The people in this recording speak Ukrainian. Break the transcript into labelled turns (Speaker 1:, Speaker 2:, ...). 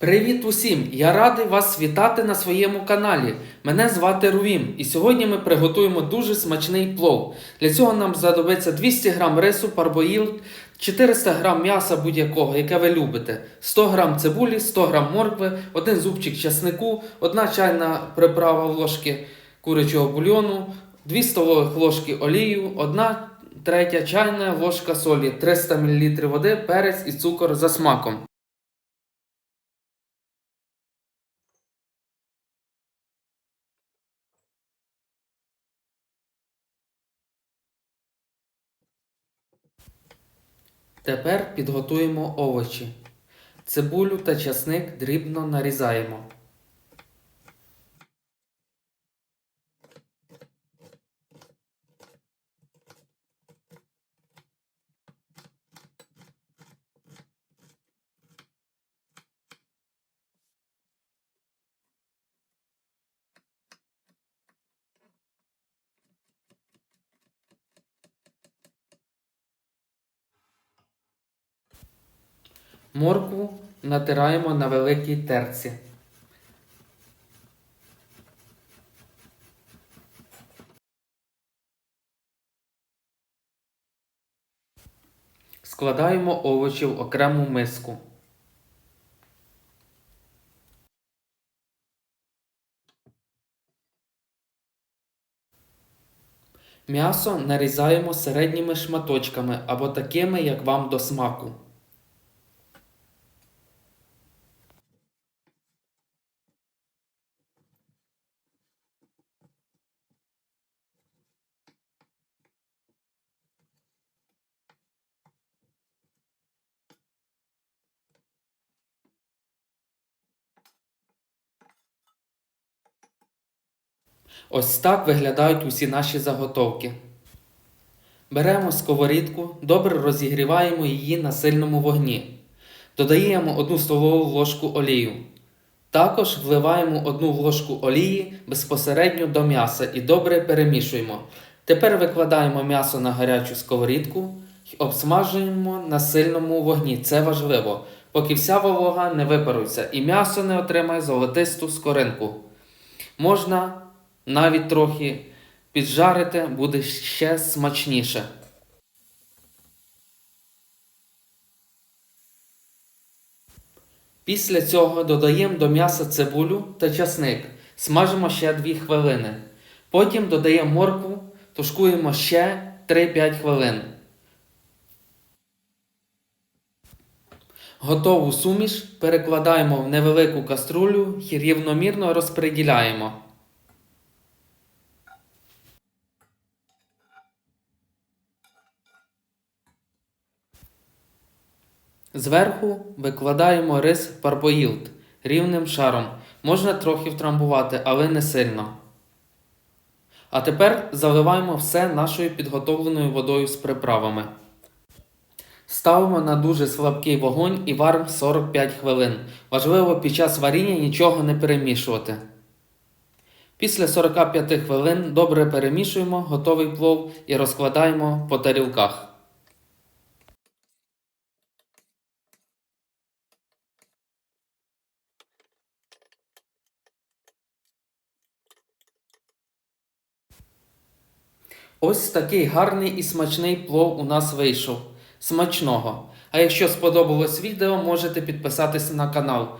Speaker 1: Привіт усім! Я радий вас вітати на своєму каналі. Мене звати Рувім, і сьогодні ми приготуємо дуже смачний плов. Для цього нам знадобиться 200 г рису парбоїл, 400 г м'яса будь-якого, яке ви любите, 100 г цибулі, 100 г моркви, 1 зубчик часнику, 1 чайна приправа ложки курячого бульйону, 2 столових ложки олію, 1 третя чайна ложка солі, 300 мл води, перець і цукор за смаком. Тепер підготуємо овочі. Цибулю та часник дрібно нарізаємо. Моркву натираємо на великій терці. Складаємо овочі в окрему миску. М'ясо нарізаємо середніми шматочками або такими, як вам до смаку. Ось так виглядають усі наші заготовки. Беремо сковорідку, добре розігріваємо її на сильному вогні. Додаємо 1 столову ложку олію. Також вливаємо 1 ложку олії безпосередньо до м'яса і добре перемішуємо. Тепер викладаємо м'ясо на гарячу сковорідку і обсмажуємо на сильному вогні. Це важливо, поки вся волога не випарується і м'ясо не отримає золотисту скоринку. Можна навіть трохи піджарити, буде ще смачніше. Після цього додаємо до м'яса цибулю та часник. Смажимо ще 2 хвилини. Потім додаємо моркву, тушкуємо ще 3-5 хвилин. Готову суміш перекладаємо в невелику каструлю і рівномірно розподіляємо. Зверху викладаємо рис парбоїлд рівним шаром. Можна трохи втрамбувати, але не сильно. А тепер заливаємо все нашою підготовленою водою з приправами. Ставимо на дуже слабкий вогонь і варимо 45 хвилин. Важливо під час варіння нічого не перемішувати. Після 45 хвилин добре перемішуємо готовий плов і розкладаємо по тарілках. Ось такий гарний і смачний плов у нас вийшов. Смачного! А якщо сподобалось відео, можете підписатися на канал.